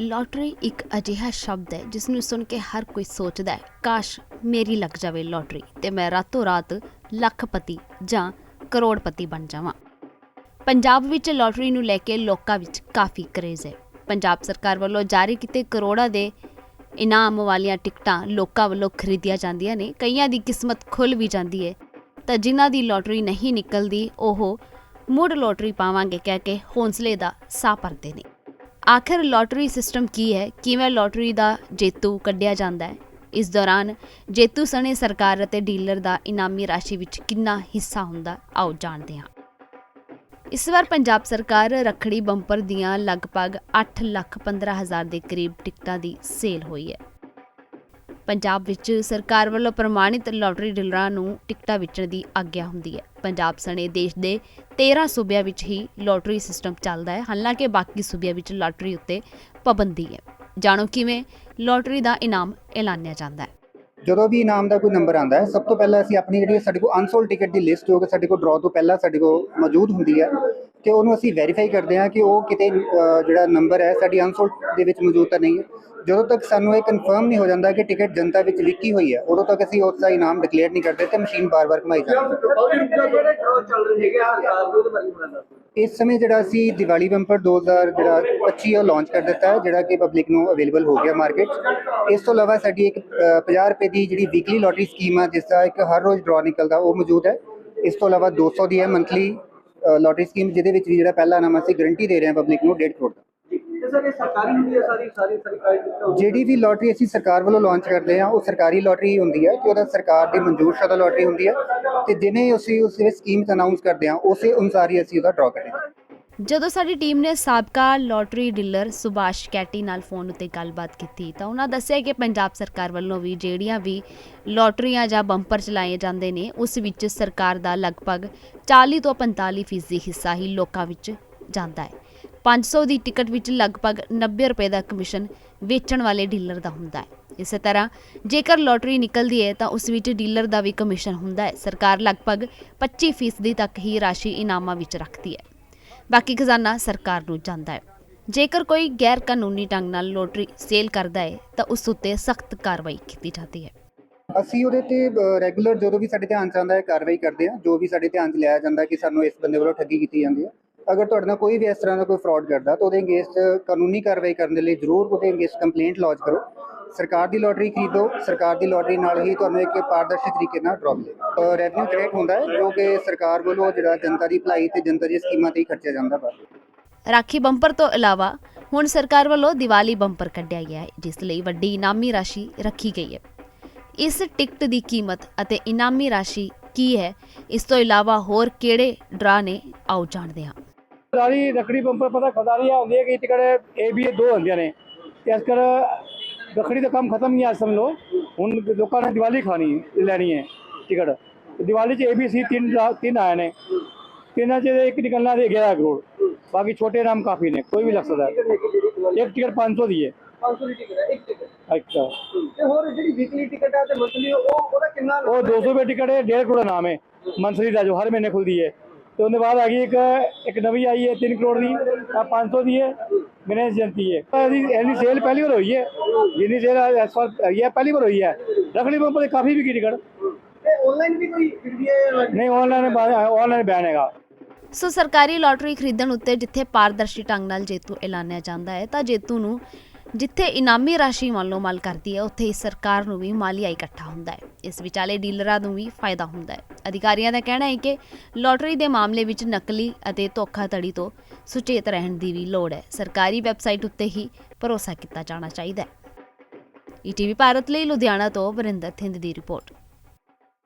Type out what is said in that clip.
Lottery ਇੱਕ ਅਜਿਹਾ ਸ਼ਬਦ ਹੈ ਜਿਸ ਨੂੰ ਸੁਣ ਕੇ ਹਰ ਕੋਈ ਸੋਚਦਾ ਹੈ, ਕਾਸ਼ ਮੇਰੀ ਲੱਗ ਜਾਵੇ ਲਾਟਰੀ ਤੇ ਮੈਂ ਰਾਤੋਂ ਰਾਤ ਲੱਖਪਤੀ ਜਾਂ ਕਰੋੜਪਤੀ ਬਣ ਜਾਵਾਂ। ਪੰਜਾਬ ਵਿੱਚ ਲਾਟਰੀ ਨੂੰ ਲੈ ਕੇ ਲੋਕਾਂ ਵਿੱਚ ਕਾਫੀ ਕਰੇਜ਼ ਹੈ। ਪੰਜਾਬ ਸਰਕਾਰ ਵੱਲੋਂ ਜਾਰੀ ਕੀਤੇ ਕਰੋੜਾਂ ਦੇ ਇਨਾਮ ਵਾਲੀਆਂ ਟਿਕਟਾਂ ਲੋਕਾਂ ਵੱਲੋਂ ਖਰੀਦੀਆਂ ਜਾਂਦੀਆਂ ਨੇ। ਕਈਆਂ ਦੀ ਕਿਸਮਤ ਖੁੱਲ ਵੀ ਜਾਂਦੀ ਹੈ, ਤਾਂ ਜਿਨ੍ਹਾਂ ਦੀ ਲਾਟਰੀ ਨਹੀਂ ਨਿਕਲਦੀ, ਉਹ ਮੁੜ ਲੋਟਰੀ ਪਾਵਾਂਗੇ, ਕਹਿ ਕੇ ਹੌਂਸਲੇ ਦਾ ਸਾਹ ਭਰਦੇ ਨੇ। ਆਖਰ ਲੋਟਰੀ ਸਿਸਟਮ ਕੀ ਹੈ? ਕਿਵੇਂ ਲੋਟਰੀ ਦਾ ਜੇਤੂ ਕੱਢਿਆ ਜਾਂਦਾ ਹੈ? ਇਸ ਦੌਰਾਨ ਜੇਤੂ ਸਣੇ ਸਰਕਾਰ ਅਤੇ ਡੀਲਰ ਦਾ ਇਨਾਮੀ ਰਾਸ਼ੀ ਵਿੱਚ ਕਿੰਨਾ ਹਿੱਸਾ ਹੁੰਦਾ? ਆਓ ਜਾਣਦੇ ਹਾਂ। ਇਸ ਵਾਰ ਪੰਜਾਬ ਸਰਕਾਰ ਰਖੜੀ ਬੰਪਰ ਦੀਆਂ ਲਗਭਗ 8 ਲੱਖ 15 ਹਜ਼ਾਰ ਦੇ ਕਰੀਬ ਟਿਕਟਾਂ ਦੀ ਸੇਲ ਹੋਈ ਹੈ। ਪੰਜਾਬ ਵਿੱਚ ਸਰਕਾਰ ਵੱਲੋਂ ਪ੍ਰਮਾਣਿਤ ਲੋਟਰੀ ਡੀਲਰਾਂ ਨੂੰ ਟਿਕਟਾਂ ਵੇਚਣ ਦੀ ਆਗਿਆ ਹੁੰਦੀ ਹੈ। ਪੰਜਾਬ ਸਣੇ ਦੇਸ਼ ਦੇ 13 ਸੂਬਿਆਂ ਵਿੱਚ ਹੀ ਲੋਟਰੀ ਸਿਸਟਮ ਚੱਲਦਾ ਹੈ। ਹਾਲਾਂਕਿ ਬਾਕੀ ਸੂਬਿਆਂ ਵਿੱਚ ਲਾਟਰੀ ਉੱਤੇ ਪਾਬੰਦੀ ਹੈ। ਜਾਣੋ ਕਿਵੇਂ ਲੋਟਰੀ ਦਾ ਇਨਾਮ ਐਲਾਨਿਆ ਜਾਂਦਾ ਹੈ। ਜਦੋਂ ਵੀ ਇਨਾਮ ਦਾ ਕੋਈ ਨੰਬਰ ਆਂਦਾ ਹੈ, ਸਭ ਤੋਂ ਪਹਿਲਾਂ ਅਸੀਂ ਆਪਣੀ ਜਿਹੜੀ ਸਾਡੇ ਕੋਲ ਅਨਸੋਲ ਟਿਕਟ ਦੀ ਲਿਸਟ ਜੋ ਕਿ ਸਾਡੇ ਕੋਲ ਡਰਾਅ ਤੋਂ ਪਹਿਲਾਂ ਸਾਡੇ ਕੋਲ ਮੌਜੂਦ ਹੁੰਦੀ ਹੈ ਤੇ ਉਹਨੂੰ ਅਸੀਂ ਵੈਰੀਫਾਈ ਕਰਦੇ ਹਾਂ ਕਿ ਉਹ ਕਿਤੇ ਜਿਹੜਾ ਨੰਬਰ ਹੈ ਸਾਡੀ ਅਨਸੋਲਡ ਦੇ ਵਿੱਚ ਮੌਜੂਦ ਤਾਂ ਨਹੀਂ ਹੈ। ਜਦੋਂ ਤੱਕ ਸਾਨੂੰ ਇਹ ਕਨਫਰਮ ਨਹੀਂ ਹੋ ਜਾਂਦਾ ਕਿ ਟਿਕਟ ਜਨਤਾ ਵਿੱਚ ਵਿਕੀ ਹੋਈ ਹੈ ਉਦੋਂ ਤੱਕ ਅਸੀਂ ਉਸ ਦਾ ਇਨਾਮ ਡਿਕਲੇਅਰ ਨਹੀਂ ਕਰਦੇ ਤੇ ਮਸ਼ੀਨ ਬਾਰ-ਬਾਰ ਘੁਮਾਈ ਜਾਂਦੀ ਇਸ ਸਮੇਂ ਜਿਹੜਾ ਅਸੀਂ ਦੀਵਾਲੀ ਬੰਪਰ 2000 ਜਿਹੜਾ 25 ਉਹ ਲਾਂਚ ਕਰ ਦਿੱਤਾ ਹੈ ਜਿਹੜਾ ਕਿ ਪਬਲਿਕ ਨੂੰ ਅਵੇਲੇਬਲ ਹੋ ਗਿਆ ਮਾਰਕੀਟ 'ਚ ਇਸ ਤੋਂ ਇਲਾਵਾ ਸਾਡੀ ਇੱਕ ਅ, 50 ਰੁਪਏ ਦੀ ਜਿਹੜੀ ਵੀਕਲੀ ਲੋਟਰੀ ਸਕੀਮ ਆ ਜਿਸ ਦਾ ਇੱਕ ਹਰ ਰੋਜ਼ ਡਰਾ ਨਿਕਲਦਾ ਉਹ ਮੌਜੂਦ ਹੈ। ਇਸ ਤੋਂ ਇਲਾਵਾ 200 ਦੀ ਹੈ ਮੰਥਲੀ ਲੋਟਰੀ ਸਕੀਮ ਜਿਹਦੇ ਵਿੱਚ ਵੀ ਜਿਹੜਾ ਪਹਿਲਾ ਨਾਮ ਅਸੀਂ ਗਾਰੰਟੀ ਦੇ ਰਹੇ ਹਾਂ ਪਬਲਿਕ ਨੂੰ 1.5 ਕਰੋੜ ਦਾ। ਜਿਹੜੀ ਵੀ ਲੋਟਰੀ ਅਸੀਂ ਸਰਕਾਰ ਵੱਲੋਂ ਲਾਂਚ ਕਰਦੇ ਹਾਂ ਉਹ ਸਰਕਾਰੀ ਲੋਟਰੀ ਹੁੰਦੀ ਹੈ ਕਿ ਉਹਦਾ ਸਰਕਾਰ ਦੀ ਮਨਜ਼ੂਰਸ਼ੁਦਾ ਲੋਟਰੀ ਹੁੰਦੀ ਹੈ। ਤੇ ਜਿਵੇਂ ਅਸੀਂ ਉਸ ਵਿੱਚ ਸਕੀਮ ਅਨਾਉਂਸ ਕਰਦੇ ਹਾਂ ਉਸੇ ਅਨੁਸਾਰ ਹੀ ਅਸੀਂ ਉਹਦਾ ਡਰਾ ਕਰਦੇ ਹਾਂ ਜਦੋਂ ਸਾਡੀ ਟੀਮ ਨੇ ਸਾਬਕਾ ਲੋਟਰੀ ਡੀਲਰ ਸੁਭਾਸ਼ ਕੈਟੀ ਨਾਲ ਫੋਨ ਉੱਤੇ ਗੱਲਬਾਤ ਕੀਤੀ ਤਾਂ ਉਹਨਾਂ ਦੱਸਿਆ ਕਿ ਪੰਜਾਬ ਸਰਕਾਰ ਵੱਲੋਂ ਵੀ ਜਿਹੜੀਆਂ ਵੀ ਲੋਟਰੀਆਂ ਜਾਂ ਬੰਪਰ ਚਲਾਏ ਜਾਂਦੇ ਨੇ, ਉਸ ਵਿੱਚ ਸਰਕਾਰ ਦਾ ਲਗਭਗ 40 ਤੋਂ 45 ਫੀਸਦੀ ਹਿੱਸਾ ਹੀ ਲੋਕਾਂ ਵਿੱਚ ਜਾਂਦਾ ਹੈ। 500 ਦੀ ਟਿਕਟ ਵਿੱਚ ਲਗਭਗ 90 ਰੁਪਏ ਦਾ ਕਮਿਸ਼ਨ ਵੇਚਣ ਵਾਲੇ ਡੀਲਰ ਦਾ ਹੁੰਦਾ ਹੈ। ਇਸੇ ਤਰ੍ਹਾਂ ਜੇਕਰ ਲੋਟਰੀ ਨਿਕਲਦੀ ਹੈ ਤਾਂ ਉਸ ਵਿੱਚ ਡੀਲਰ ਦਾ ਵੀ ਕਮਿਸ਼ਨ ਹੁੰਦਾ ਹੈ। ਸਰਕਾਰ ਲਗਭਗ 25 ਫੀਸਦੀ ਤੱਕ ਹੀ ਰਾਸ਼ੀ ਇਨਾਮਾਂ ਵਿੱਚ ਰੱਖਦੀ ਹੈ। ਬਾਕੀ ਖਜ਼ਾਨਾ ਸਰਕਾਰ ਨੂੰ ਜਾਂਦਾ ਹੈ। ਜੇਕਰ ਕੋਈ ਗੈਰ ਕਾਨੂੰਨੀ ਢੰਗ ਨਾਲ ਲੋਟਰੀ ਸੇਲ ਕਰਦਾ ਹੈ, ਤਾਂ ਉਸ ਉੱਤੇ ਸਖਤ ਕਾਰਵਾਈ ਕੀਤੀ ਜਾਂਦੀ ਹੈ। ਅਸੀਂ ਉਹਦੇ ਤੇ ਰੈਗੂਲਰ ਜਦੋਂ ਵੀ ਸਾਡੇ ਧਿਆਨ ਚ ਆਉਂਦਾ ਹੈ, ਕਾਰਵਾਈ ਕਰਦੇ ਹਾਂ। ਜੋ ਵੀ ਸਾਡੇ ਧਿਆਨ ਚ ਲਿਆਇਆ ਜਾਂਦਾ ਕਿ ਸਾਨੂੰ ਇਸ ਬੰਦੇ ਵੱਲੋਂ ਠੱਗੀ ਕੀਤੀ ਜਾਂਦੀ ਹੈ। ਅਗਰ ਤੁਹਾਡੇ ਨਾਲ ਕੋਈ ਵੀ ਇਸ ਤਰ੍ਹਾਂ ਦਾ ਕੋਈ ਫਰਾਡ ਕਰਦਾ, ਤਾਂ ਉਹਦੇ ਅਗੇਂਸਟ ਕਾਨੂੰਨੀ ਕਾਰਵਾਈ ਕਰਨ ਦੇ ਲਈ ਜ਼ਰੂਰ ਉਹਦੇ ਅਗੇਂਸਟ ਕੰਪਲੇਂਟ ਲੌਂਚ ਕਰੋ। ਸਰਕਾਰ ਦੀ ਲੋਟਰੀ ਖਰੀਦੋ ਸਰਕਾਰ ਦੀ ਲੋਟਰੀ ਨਾਲ ਹੀ ਤੁਹਾਨੂੰ ਇੱਕ ਪਾਰਦਰਸ਼ੀ ਤਰੀਕੇ ਨਾਲ ਡਰਾ ਮਿਲੇ। ਰੈਵਨਿਊ ਕ੍ਰੀਏਟ ਹੁੰਦਾ ਹੈ ਜੋ ਕਿ ਸਰਕਾਰ ਵੱਲੋਂ ਜਿਹੜਾ ਜਨਤਾ ਦੀ ਭਲਾਈ ਤੇ ਜਨਤਾ ਦੀਆਂ ਸਕੀਮਾਂ ਤੇ ਹੀ ਖਰਚਿਆ ਜਾਂਦਾ ਵਾ। ਰਾਖੀ ਬੰਪਰ ਤੋਂ ਇਲਾਵਾ ਹੁਣ ਸਰਕਾਰ ਵੱਲੋਂ ਦੀਵਾਲੀ ਬੰਪਰ ਕੱਢਿਆ ਗਿਆ ਹੈ ਜਿਸ ਲਈ ਵੱਡੀ ਇਨਾਮੀ ਰਾਸ਼ੀ ਰੱਖੀ ਗਈ ਹੈ। ਇਸ ਟਿਕਟ ਦੀ ਕੀਮਤ ਅਤੇ ਇਨਾਮੀ ਰਾਸ਼ੀ ਕੀ ਹੈ ਇਸ ਤੋਂ ਇਲਾਵਾ ਹੋਰ ਕਿਹੜੇ ਡਰਾ ਨੇ ਆਓ ਜਾਣਦੇ ਹਾਂ। ਖਦਾਰੀ ਰੱਖੜੀ ਬੰਪਰ ਪਤਾ ਖਦਾਰੀਆਂ ਹੁੰਦੀ ਹੈ ਕਿ ਟਿਕਟ ਏ ਬੀ ਦੋ ਹੁੰਦੀਆਂ ਨੇ। ਇਸ ਕਰ ਰੱਖੜੀ ਦਾ ਕੰਮ ਖਤਮ ਨਹੀਂ ਆ ਸਮਝ ਹੁਣ ਲੋਕਾਂ ਨੇ ਦੀਵਾਲੀ ਖਾਣੀ ਲੈਣੀ ਹੈ ਟਿਕਟ ਦੀਵਾਲੀ 'ਚ ਸੀ ਤਿੰਨ ਤਿੰਨ ਆਏ ਨੇ ਤਿੰਨਾਂ 'ਚ ਇੱਕ ਨਿਕਲਣਾ ਤੇ 11 ਕਰੋੜ ਬਾਕੀ ਛੋਟੇ ਨਾਮ ਕਾਫੀ ਨੇ ਕੋਈ ਵੀ ਲੱਗ ਸਕਦਾ ਹੈ ਇੱਕ ਟਿਕਟ 500 ਦੀ ਹੈ 500 ਦੀ ਟਿਕਟ ਹੈ ਇੱਕ ਟਿਕਟ ਅੱਛਾ ਤੇ ਹੋਰ ਜਿਹੜੀ ਵੀਕਲੀ ਟਿਕਟ ਹੈ ਤੇ ਮੰਥਲੀ ਉਹ ਉਹਦਾ ਕਿੰਨਾ ਉਹ 200 ਰੁਪਏ ਟਿਕਟ ਹੈ 1.5 ਕਰੋੜ ਦਾ ਨਾਮ ਹੈ ਮੰਥਲੀ ਦਾ ਜੋ ਹਰ ਮਹੀਨੇ ਖੁੱਲਦੀ ਹੈ ਤੇ ਉਹਦੇ ਬਾਅਦ ਆ ਗਈ ਇੱਕ ਇੱਕ ਨਵੀਂ ਆਈ ਹੈ 3 ਕਰੋੜ ਦੀ ਆ 500 ਦੀ ਹੈ ਗਣੇਸ਼ ਜਯੰਤੀ ਹੈ। ਇਹਦੀ ਇਹਦੀ ਸੇਲ ਪਹਿਲੀ ਵਾਰ ਹੋਈ ਹੈ। ਜਿੰਨੀ ਸੇਲ ਇਸ ਵਾਰ ਹੋਈ ਹੈ ਪਹਿਲੀ ਵਾਰ ਹੋਈ ਹੈ। ਰੱਖੜੀ ਬੰਪਰ ਤੇ ਕਾਫੀ ਵਿਕੀ ਟਿਕਟ ਤੇ ਆਨਲਾਈਨ ਵੀ ਕੋਈ ਵਿਕਦੀ ਹੈ ਨਹੀਂ? ਆਨਲਾਈਨ ਆਨਲਾਈਨ ਬੈਨ ਹੈਗਾ। ਸੋ ਸਰਕਾਰੀ ਲਾਟਰੀ ਖਰੀਦਣ ਉੱਤੇ ਜਿੱਥੇ ਪਾਰਦਰਸ਼ੀ ਢੰਗ ਨਾਲ ਜੇਤੂ ਐਲਾਨਿਆ ਜਾਂਦਾ ਹੈ ਤਾਂ ਜੇਤੂ ਨੂੰ ਜਿੱਥੇ ਇਨਾਮੀ ਰਾਸ਼ੀ ਮਾਲੋ ਮਾਲ ਕਰਦੀ ਹੈ, ਉੱਥੇ ਹੀ ਸਰਕਾਰ ਨੂੰ ਵੀ ਮਾਲੀਆ ਇਕੱਠਾ ਹੁੰਦਾ ਹੈ। ਇਸ ਵਿਚਾਲੇ ਡੀਲਰਾਂ ਨੂੰ ਵੀ ਫਾਇਦਾ ਹੁੰਦਾ ਹੈ। ਅਧਿਕਾਰੀਆਂ ਦਾ ਕਹਿਣਾ ਹੈ ਕਿ ਲੋਟਰੀ ਦੇ ਮਾਮਲੇ ਵਿੱਚ ਨਕਲੀ ਅਤੇ ਧੋਖਾਧੜੀ ਤੋਂ ਸੁਚੇਤ ਰਹਿਣ ਦੀ ਵੀ ਲੋੜ ਹੈ। ਸਰਕਾਰੀ ਵੈਬਸਾਈਟ ਉੱਤੇ ਹੀ ਭਰੋਸਾ ਕੀਤਾ ਜਾਣਾ ਚਾਹੀਦਾ ਹੈ। ਈਟੀਵੀ ਭਾਰਤ ਲਈ ਲੁਧਿਆਣਾ ਤੋਂ ਵਰਿੰਦਰ ਥਿੰਦ ਦੀ ਰਿਪੋਰਟ।